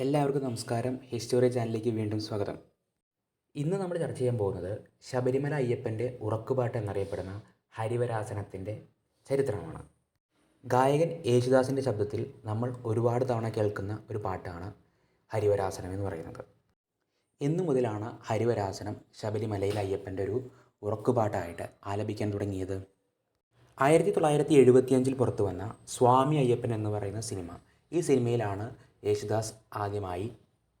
എല്ലാവർക്കും നമസ്കാരം. ഹിസ്റ്റോറി ചാനലിലേക്ക് വീണ്ടും സ്വാഗതം. ഇന്ന് നമ്മൾ ചർച്ച ചെയ്യാൻ പോകുന്നത് ശബരിമല അയ്യപ്പന്റെ ഉറക്കുപാട്ട് എന്നറിയപ്പെടുന്ന ഹരിവരാസനത്തിന്റെ ചരിത്രമാണ്. ഗായകൻ യേശുദാസിന്റെ ശബ്ദത്തിൽ നമ്മൾ ഒരുപാട് തവണ കേൾക്കുന്ന ഒരു പാട്ടാണ് ഹരിവരാസനം എന്ന് പറയുന്നത്. എന്നു മുതലാണ് ഹരിവരാസനം ശബരിമലയിൽ അയ്യപ്പന്റെ ഒരു ഉറക്കുപാട്ടായിട്ട് ആലപിക്കാൻ തുടങ്ങിയത്. ആയിരത്തി തൊള്ളായിരത്തി എഴുപത്തിയഞ്ചിൽ പുറത്തു വന്ന സ്വാമി അയ്യപ്പൻ എന്ന് പറയുന്ന സിനിമ. ഈ സിനിമയിലാണ് യേശുദാസ് ആദ്യമായി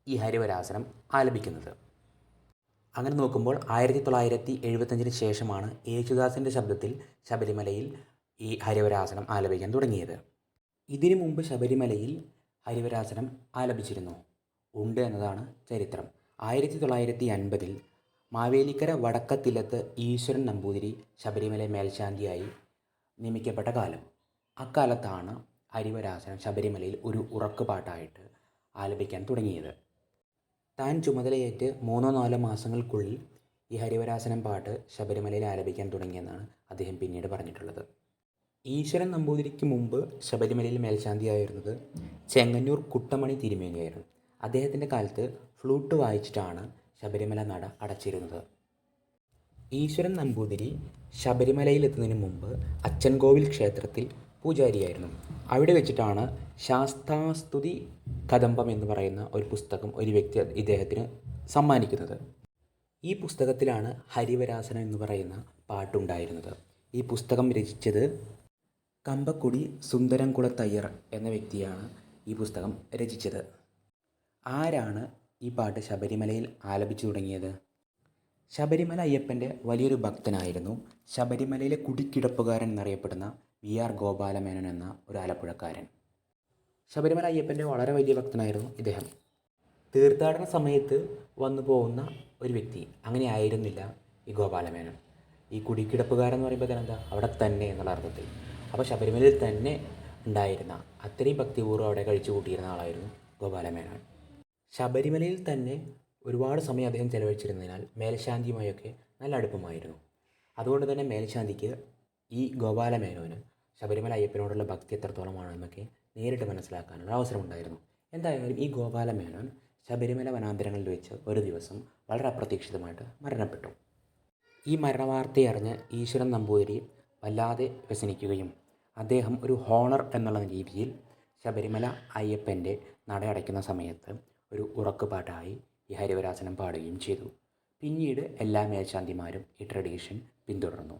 ഈ ഹരിവരാസനം ആലപിക്കുന്നത്. അങ്ങനെ നോക്കുമ്പോൾ ആയിരത്തി തൊള്ളായിരത്തി എഴുപത്തഞ്ചിന് ശേഷമാണ് യേശുദാസിന്റെ ശബ്ദത്തിൽ ശബരിമലയിൽ ഈ ഹരിവരാസനം ആലപിക്കാൻ തുടങ്ങിയത്. ഇതിനു മുമ്പ് ശബരിമലയിൽ ഹരിവരാസനം ആലപിച്ചിരുന്നു. ഉണ്ട് എന്നതാണ് ചരിത്രം. ആയിരത്തി തൊള്ളായിരത്തി അൻപതിൽ മാവേലിക്കര വടക്കത്തിലത്ത് ഈശ്വരൻ നമ്പൂതിരി ശബരിമല മേൽശാന്തിയായി നിയമിക്കപ്പെട്ട കാലം. അക്കാലത്താണ് ഹരിവരാസനം ശബരിമലയിൽ ഒരു ഉറക്കുപാട്ടായിട്ട് ആലപിക്കാൻ തുടങ്ങിയത്. താൻ ചുമതലയേറ്റ് മൂന്നോ നാലോ മാസങ്ങൾക്കുള്ളിൽ ഈ ഹരിവരാസനം പാട്ട് ശബരിമലയിൽ ആലപിക്കാൻ തുടങ്ങിയെന്നാണ് അദ്ദേഹം പിന്നീട് പറഞ്ഞിട്ടുള്ളത്. ഈശ്വരൻ നമ്പൂതിരിക്ക് മുമ്പ് ശബരിമലയിൽ മേൽശാന്തിയായിരുന്നത് ചെങ്ങന്നൂർ കുട്ടമണി തിരുമേനിയായിരുന്നു. അദ്ദേഹത്തിന്റെ കാലത്ത് ഫ്ലൂട്ട് വായിച്ചിട്ടാണ് ശബരിമല നട അടച്ചിരുന്നത്. ഈശ്വരൻ നമ്പൂതിരി ശബരിമലയിൽ എത്തുന്നതിന് മുമ്പ് അച്ചൻകോവിൽ ക്ഷേത്രത്തിൽ പൂജാരിയായിരുന്നു. അവിടെ വെച്ചിട്ടാണ് ശാസ്താസ്തുതി കദംബം എന്ന് പറയുന്ന ഒരു പുസ്തകം ഒരു വ്യക്തി ഇദ്ദേഹത്തിന് സമ്മാനിക്കുന്നത്. ഈ പുസ്തകത്തിലാണ് ഹരിവരാസനം എന്ന് പറയുന്ന പാട്ടുണ്ടായിരുന്നത്. ഈ പുസ്തകം രചിച്ചത് കമ്പക്കുടി സുന്ദരംകുളത്തയ്യർ എന്ന വ്യക്തിയാണ് ഈ പുസ്തകം രചിച്ചത്. ആരാണ് ഈ പാട്ട് ശബരിമലയിൽ ആലപിച്ചു തുടങ്ങിയത്? ശബരിമല അയ്യപ്പന്റെ വലിയൊരു ഭക്തനായിരുന്നു. ശബരിമലയിലെ കുടിക്കിടപ്പുകാരൻ എന്നറിയപ്പെടുന്ന വി ആർ ഗോപാലമേനോൻ എന്ന ഒരു ആലപ്പുഴക്കാരൻ. ശബരിമല അയ്യപ്പന്റെ വളരെ വലിയ ഭക്തനായിരുന്നു ഇദ്ദേഹം. തീർത്ഥാടന സമയത്ത് വന്നു പോകുന്ന ഒരു വ്യക്തി അങ്ങനെ ആയിരുന്നില്ല ഈ ഗോപാലമേനോൻ. ഈ കുടിക്കിടപ്പുകാരൻ എന്ന് പറയുമ്പോൾ തന്നെ എന്താ? അവിടെ തന്നെ എന്നുള്ള അർത്ഥത്തിൽ. അപ്പോൾ ശബരിമലയിൽ തന്നെ ഉണ്ടായിരുന്ന അത്രയും ഭക്തിപൂർവം അവിടെ കഴിച്ചു കൂട്ടിയിരുന്ന ആളായിരുന്നു ഗോപാലമേനോൻ. ശബരിമലയിൽ തന്നെ ഒരുപാട് സമയം അദ്ദേഹം ചെലവഴിച്ചിരുന്നതിനാൽ മേൽശാന്തിയുമായൊക്കെ നല്ല അടുപ്പമായിരുന്നു. അതുകൊണ്ട് തന്നെ മേൽശാന്തിക്ക് ഈ ഗോപാലമേനോന് ശബരിമല അയ്യപ്പനോടുള്ള ഭക്തി എത്രത്തോളമാണെന്നൊക്കെ നേരിട്ട് മനസ്സിലാക്കാനുള്ള അവസരമുണ്ടായിരുന്നു. എന്തായാലും ഈ ഗോപാലമേനോൻ ശബരിമല വനാന്തരങ്ങളിൽ വെച്ച് ഒരു ദിവസം വളരെ അപ്രതീക്ഷിതമായിട്ട് മരണപ്പെട്ടു. ഈ മരണവാർത്തയറിഞ്ഞ് ഈശ്വരൻ നമ്പൂതിരി വല്ലാതെ വ്യസനിക്കുകയും അദ്ദേഹം ഒരു ഹോണർ എന്നുള്ള രീതിയിൽ ശബരിമല അയ്യപ്പന്റെ നട അടയ്ക്കുന്ന സമയത്ത് ഒരു ഉറക്കുപാട്ടായി ഈ ഹരിവരാസനം പാടുകയും ചെയ്തു. പിന്നീട് എല്ലാ മേൽശാന്തിമാരും ഈ ട്രഡീഷൻ പിന്തുടർന്നു.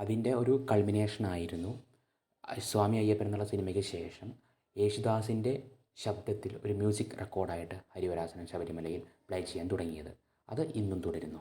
അതിന്റെ ഒരു കൾമിനേഷനായിരുന്നു സ്വാമി അയ്യപ്പൻ എന്നുള്ള സിനിമയ്ക്ക് ശേഷം യേശുദാസിന്റെ ശബ്ദത്തിൽ ഒരു മ്യൂസിക് റെക്കോർഡായിട്ട് ഹരിവരാസനം ശബരിമലയിൽ പ്ലേ ചെയ്യാൻ തുടങ്ങിയത്. അത് ഇന്നും തുടരുന്നു.